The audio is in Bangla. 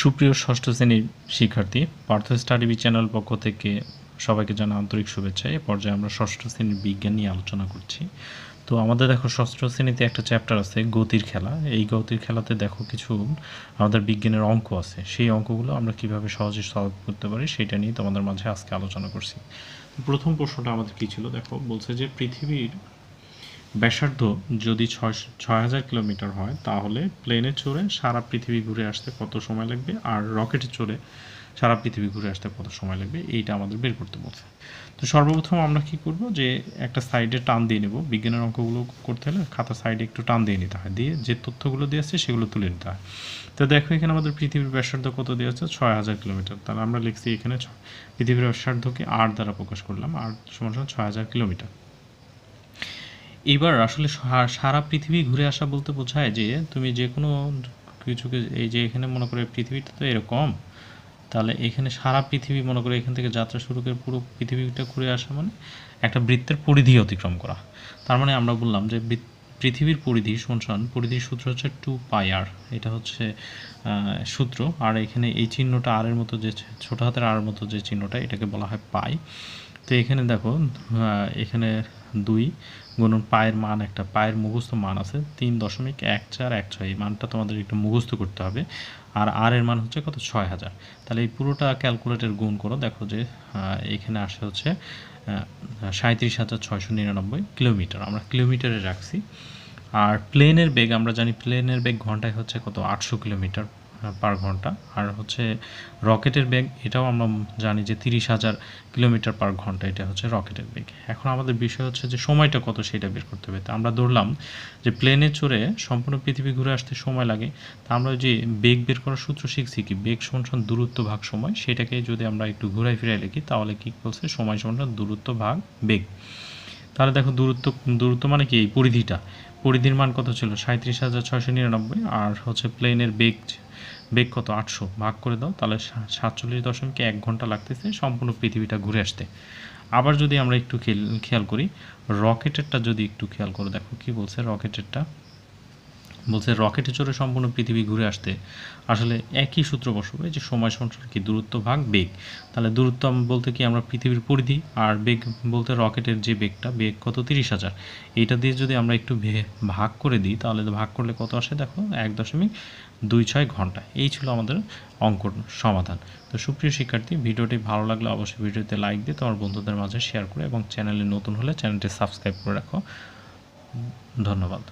সুপ্রিয় ষষ্ঠ শ্রেণির শিক্ষার্থী, পার্থ স্টাডি বি চ্যানেল পক্ষ থেকে সবাইকে জানা আন্তরিক শুভেচ্ছা। এ পর্যায়ে আমরা ষষ্ঠ শ্রেণির বিজ্ঞান নিয়ে আলোচনা করছি। তো আমাদের দেখো ষষ্ঠ শ্রেণীতে একটা চ্যাপ্টার আছে, গতির খেলা। এই গতির খেলাতে দেখো কিছু আমাদের বিজ্ঞানের অঙ্ক আছে। সেই অঙ্কগুলো আমরা কীভাবে সহজে সলভ করতে পারি সেটা নিয়ে তোমাদের মাঝে আজকে আলোচনা করছি। প্রথম প্রশ্নটা আমাদের কী ছিল? দেখো, বলছে যে পৃথিবীর ব্যাসার্ধ যদি ছয় ছয় হাজার কিলোমিটার হয়, তাহলে প্লেনে চড়ে সারা পৃথিবী ঘুরে আসতে কত সময় লাগবে? আর রকেটে চড়ে সারা পৃথিবী ঘুরে আসতে কত সময় লাগবে? এইটা আমাদের বের করতে বলছে। তো সর্বপ্রথম আমরা কি করব যে একটা সাইডে টান দিয়ে নেব। বিজ্ঞানের অঙ্কগুলো করতে হলে খাতা সাইডে একটু টান দিয়ে নিতে হয়। দিয়ে যে তথ্যগুলো দিয়েছে সেগুলো তুলে নিতে হয়। তো দেখো এখানে আমাদের পৃথিবীর ব্যাসার্ধ কত দেওয়া আছে? ছয় হাজার কিলোমিটার। তাহলে আমরা লিখছি এখানে পৃথিবীর ব্যাসার্ধকে আর দ্বারা প্রকাশ করলাম। আর সমান সমান ছয় হাজার কিলোমিটার। এবার আসলে সারা পৃথিবী ঘুরে আসা বলতে বোঝায় যে তুমি যে কোনো কিছুকে, এই যে এখানে মনে করে পৃথিবীটা তো এরকম, তাহলে এখানে সারা পৃথিবী মনে করে এখান থেকে যাত্রা শুরু করে পুরো পৃথিবীটা ঘুরে আসা মানে একটা বৃত্তের পরিধি অতিক্রম করা। তার মানে আমরা বললাম যে পৃথিবীর পরিধি সমান পরিধির সূত্র হচ্ছে টু পাই আর, এটা হচ্ছে সূত্র, আর এখানে এই চিহ্নটা আর এর মতো যে ছোট হাতের আর মতো যে চিহ্নটা, এটাকে বলা হয় পাই। তো এখানে দেখো এখানে দুই গুণন পায়ের মান একটা, পায়ের মুখস্থ মান আছে তিন দশমিক এক চার এক ছয়, এই মানটা তোমাদের একটু মুখস্থ করতে হবে। আর আর এর মান হচ্ছে কত? ছয় হাজার। তাহলে এই পুরোটা ক্যালকুলেটর গুণ করো, দেখো যে এখানে আসে হচ্ছে সাঁত্রিশ হাজার ছয়শো নিরানব্বই কিলোমিটার। আমরা কিলোমিটারে রাখছি। আর প্লেনের বেগ, আমরা জানি প্লেনের বেগ ঘন্টায় হচ্ছে কত? আটশো কিলোমিটার। পার ঘণ্টা। আর হচ্ছে রকেটের বেগ, এটাও আমরা জানি যে তিরিশ হাজার কিলোমিটার পার ঘণ্টা এটা হচ্ছে রকেটের বেগ। এখন আমাদের বিষয় হচ্ছে যে সময়টা কত সেটা বের করতে হবে। তা আমরা ধরলাম যে প্লেনে চড়ে সম্পূর্ণ পৃথিবী ঘুরে আসতে সময় লাগে। তা আমরা যে বেগ বের করার সূত্র শিখছি কি? বেগ সমান দূরত্ব ভাগ সময়। সেটাকে যদি আমরা একটু ঘুরাই ফিরাই লিখি, তাহলে কি বলছে? সময় সমান দূরত্ব ভাগ বেগ। তাহলে দেখো দূরত্ব দূরত্ব মানে কি? এই পরিধিটা। পরিধির মান কত ছিল? সাঁত্রিশ হাজার ছয়শো নিরানব্বই। আর হচ্ছে প্লেনের বেগ বেগ কত? আটশো। ভাগ করে দাও, তাহলে সাতচল্লিশ দশমিক এক ঘণ্টা লাগতেছে সম্পূর্ণ পৃথিবীটা ঘুরে আসতে। আবার যদি আমরা একটু খেয়াল করি, রকেটেরটা যদি একটু খেয়াল করো দেখো, কি বলছে রকেটেরটা? বলছে, রকেটে চড়ে সম্পূর্ণ পৃথিবী ঘুরে আসতে আসলে একই সূত্র বসাবে যে সময় সঞ্চার কি দূরত্ব ভাগ, বেগ? তাহলে দূরত্ব বলতে কি আমরা পৃথিবীর পরিধি? আর বেগ বলতে রকেটের যে বেগটা, বেগ কত? তিরিশ হাজার। এইটা দিয়ে যদি আমরা একটু ভাগ করে দিই, তাহলে ভাগ করলে কত আসে? দেখো, এক দশমিক দুই ছয় ঘণ্টা। এই ছিল আমাদের অঙ্কর সমাধান। তো সুপ্রিয় শিক্ষার্থী, ভিডিওটি ভালো লাগলে অবশ্যই ভিডিওতে লাইক দিয়ে তোমার বন্ধুদের মাঝে শেয়ার করে এবং চ্যানেলে নতুন হলে চ্যানেলটি সাবস্ক্রাইব করে রাখো। ধন্যবাদ।